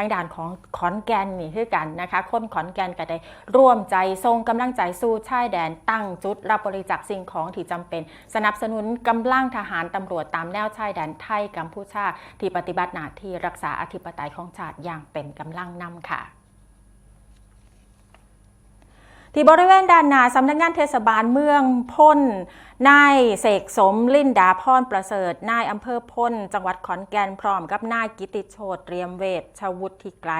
างด่านของขอนแก่นนี่คือกันนะคะคนขอนแก่นก็ได้ร่วมใจทรงกำลังใจสู้ชายแดนตั้งจุด รับบริจาคสิ่งของที่จำเป็น สนับสนุนกำลังทหารตำรวจตามแนวชายแดนไทยกัมพูชาที่ปฏิบัติหน้าที่รักษาอธิปไตยของชาติอย่างเต็มกำลังนำค่ะ ที่บริเวณด้านหน้าสำนักงานเทศบาลเมืองพ้นนายเสกสมลินดาพรประเสริฐนายอำเภอพ้น จังหวัดขอนแก่นพร้อมกับนายกิติโชตเตรียมเวชชวุฒิไกล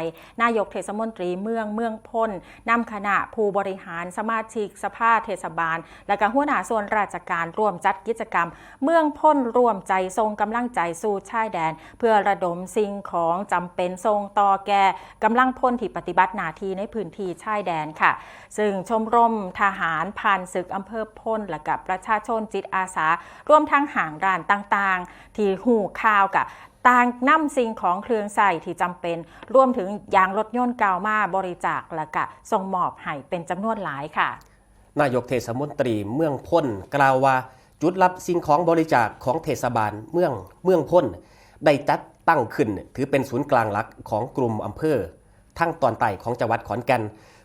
นายกเทศมนตรีเมืองเมืองพ้นนำคณะผู้บริหารสมาชิกสภาเทศบาล และก็หัวหน้าส่วนราชการร่วมจัดกิจกรรม เมืองพ้นร่วมใจทรงกำลังใจสู่ชายแดน เพื่อระดมสิ่งของจำเป็นทรงต่อแก่กำลังพลที่ปฏิบัติหน้าที่ในพื้นที่ชายแดนค่ะ ซึ่งชมรมทหารผ่านศึกอำเภอพ้นและกับประชาชนจิตอาสาร่วมทั้งห่างร้านต่างๆ ที่หูข่าวกับต่างนำสิ่งของเครื่องใส่ที่จำเป็นรวมถึงยางรถยนต์เก่ามาบริจาคและกะส่งมอบให้เป็นจำนวนหลายค่ะ นายกเทศมนตรีเมืองพ้นกล่าวว่า จุดรับสิ่งของบริจาคของเทศบาลเมืองเมืองพ้น ได้จัดตั้งขึ้น ถือเป็นศูนย์กลางหลักของกลุ่มอำเภอ ทั้งตอนใต้ของจังหวัดขอนแก่น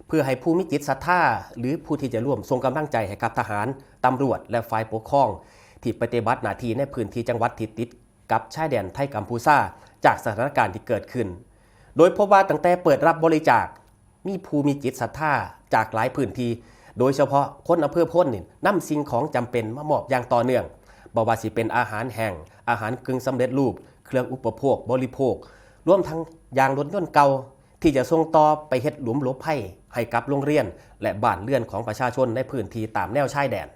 เพื่อให้ผู้มีจิตศรัทธาหรือผู้ที่จะร่วมส่งกำลังใจให้กับทหารตำรวจ และฝ่ายปกครอง ที่ปฏิบัติหน้าที่ในพื้นที่จังหวัดที่ติดกับชายแดนไทยกัมพูชาจากสถานการณ์ที่เกิดขึ้น โดยพบว่าตั้งแต่เปิดรับบริจาค มีผู้มีจิตศรัทธาจากหลายพื้นที่โดยเฉพาะคนอำเภอพ้นนี่นำสิ่งของจำเป็นมามอบอย่างต่อเนื่องบว่าสิเป็นอาหารแห้งอาหารกึ่งสำเร็จรูป เครื่องอุปโภคบริโภค รวมทั้งยางรถยนต์เก่า ที่จะส่งต่อไปเฮ็ดหลุมหลบภัยให้กับโรงเรียน และบ้านเรือนของประชาชนในพื้นที่ตามแนวชายแดน